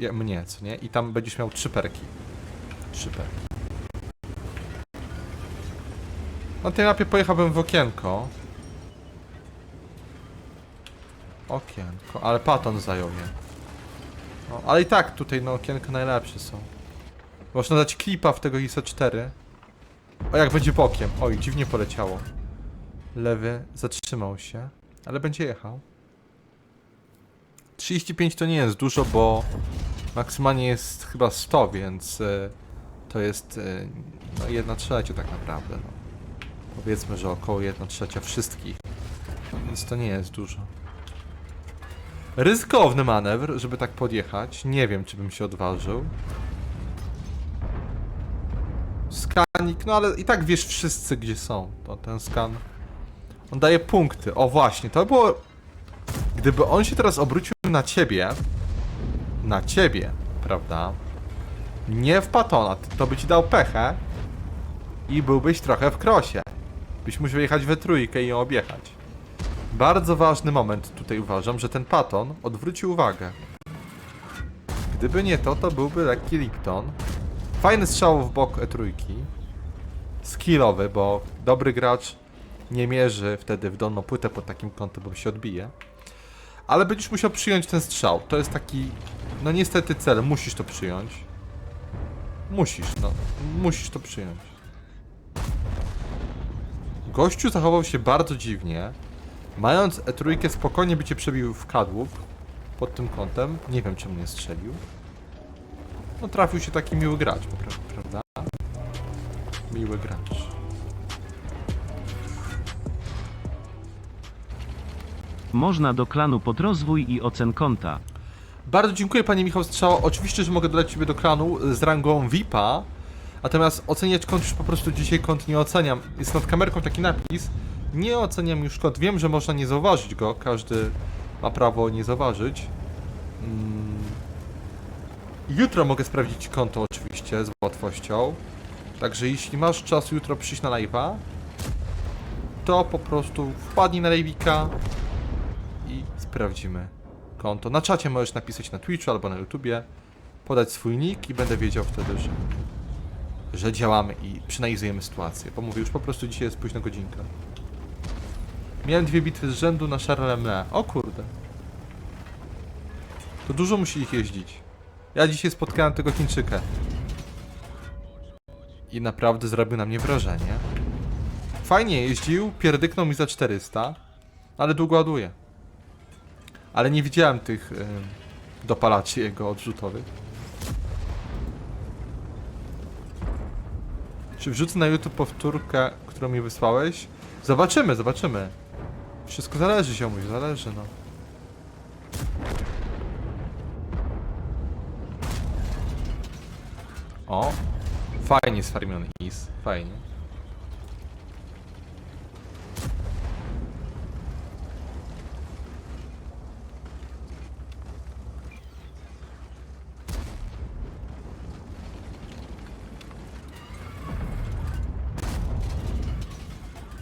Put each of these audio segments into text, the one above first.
ja- mnie, co nie? I tam będziesz miał trzy perki. Trzy perki. Na tej mapie pojechałbym w okienko. Okienko, ale Paton zajął je. No, ale i tak tutaj no okienka najlepsze są. Można dać klipa w tego ISO 4. O jak będzie bokiem. Oj, dziwnie poleciało. Lewy zatrzymał się, ale będzie jechał. 35 to nie jest dużo, bo maksymalnie jest chyba 100, więc e, to jest e, no 1 trzecia tak naprawdę. No. Powiedzmy, że około 1 trzecia wszystkich, więc to nie jest dużo. Ryzykowny manewr, żeby tak podjechać. Nie wiem, czy bym się odważył. Skanik, no ale i tak wiesz wszyscy, gdzie są. To ten skan. On daje punkty. O właśnie, to było. Gdyby on się teraz obrócił na ciebie. Na ciebie, prawda? Nie w patona, to by ci dał pechę. I byłbyś trochę w krosie. Byś musiał jechać we trójkę i ją objechać. Bardzo ważny moment tutaj uważam, że ten paton odwrócił uwagę. Gdyby nie to, to byłby lekki Lipton. Fajny strzał w bok E3. Skillowy, bo dobry gracz nie mierzy wtedy w dolną płytę pod takim kątem, bo się odbije. Ale będziesz musiał przyjąć ten strzał. To jest taki, no niestety cel, musisz to przyjąć. Musisz, no, musisz to przyjąć. Gościu zachował się bardzo dziwnie. Mając E3 spokojnie by cię przebił w kadłub pod tym kątem. Nie wiem czemu nie strzelił. No trafił się taki miły gracz, prawda? Miły gracz. Można do klanu pod rozwój i ocen konta. Bardzo dziękuję panie Michał Strzała. Oczywiście, że mogę dodać ciebie do klanu z rangą VIPa. Natomiast oceniać kont już po prostu dzisiaj kont nie oceniam. Jest nad kamerką taki napis. Nie oceniam już kont. Wiem, że można nie zauważyć go. Każdy ma prawo nie zauważyć. Mm. Jutro mogę sprawdzić konto oczywiście z łatwością. Także jeśli masz czas jutro przyjść na live'a, to po prostu wpadnij na live'ika i sprawdzimy konto. Na czacie możesz napisać na Twitchu albo na YouTubie, podać swój nick i będę wiedział wtedy, że, że działamy i przeanalizujemy sytuację. Bo mówię, już po prostu dzisiaj jest późna godzinka. Miałem dwie bitwy z rzędu na Charlemont. O kurde. To dużo musi ich jeździć. Ja dzisiaj spotkałem tego Chińczyka. I naprawdę zrobił na mnie wrażenie. Fajnie jeździł, pierdyknął mi za 400, ale długo ładuje. Ale nie widziałem tych y, dopalaczy jego odrzutowych. Czy wrzucę na YouTube powtórkę, którą mi wysłałeś? Zobaczymy, zobaczymy. Wszystko zależy, ziomuś, zależy, no. O, fajnie sfarmiony is, fajnie.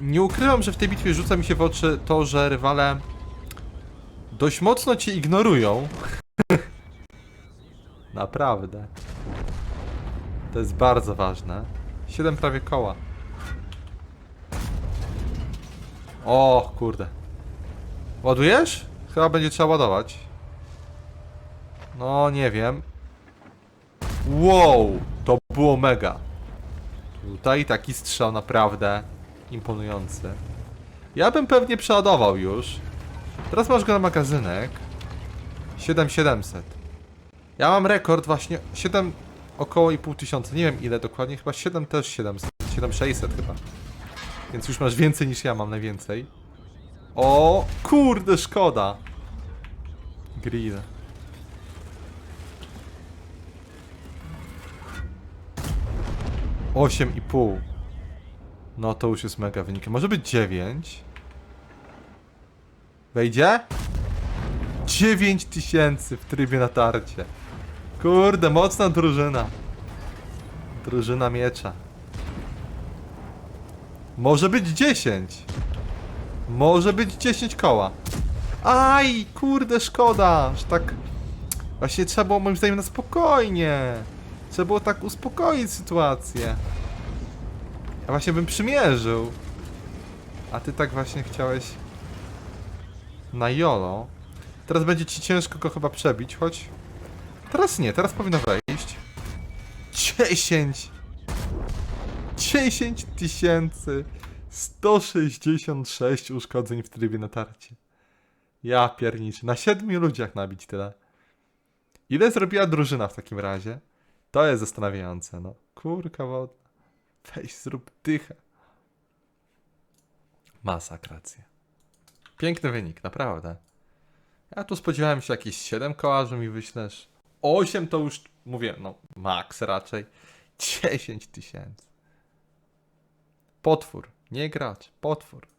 Nie ukrywam, że w tej bitwie rzuca mi się w oczy to, że rywale dość mocno cię ignorują. Naprawdę. To jest bardzo ważne. 7 prawie koła. O, kurde. Ładujesz? Chyba będzie trzeba ładować. No, nie wiem. Wow, to było mega. Tutaj taki strzał naprawdę imponujący. Ja bym pewnie przeładował już. Teraz masz go na magazynek. 7700. Ja mam rekord właśnie 7 około i pół tysiąca. Nie wiem ile dokładnie, chyba 7 też 700. 7600 chyba. Więc już masz więcej niż ja mam najwięcej. O, kurde, szkoda. Grill. Osiem i pół. No to już jest mega wynik. Może być 9. Wejdzie? 9 tysięcy w trybie na tarcie. Kurde, mocna drużyna. Drużyna miecza. Może być 10. Może być 10 koła. Aj, kurde, szkoda, że tak Właśnie trzeba było moim zdaniem na spokojnie. Trzeba było tak uspokoić sytuację. Ja właśnie bym przymierzył. A ty tak właśnie chciałeś na jolo. Teraz będzie ci ciężko go chyba przebić, choć... Teraz nie, teraz powinno wejść. 10! 10 tysięcy 166 uszkodzeń w trybie natarcie. Ja pierniczę. Na siedmiu ludziach nabić tyle. Ile zrobiła drużyna w takim razie? To jest zastanawiające, no. Kurka wodna. Weź, zrób dychę. Masakracja. Piękny wynik, naprawdę. Ja tu spodziewałem się jakieś 7 koła, że mi wyślesz. 8 to już, mówię, no, maks raczej. 10 tysięcy. Potwór, nie gracz, potwór.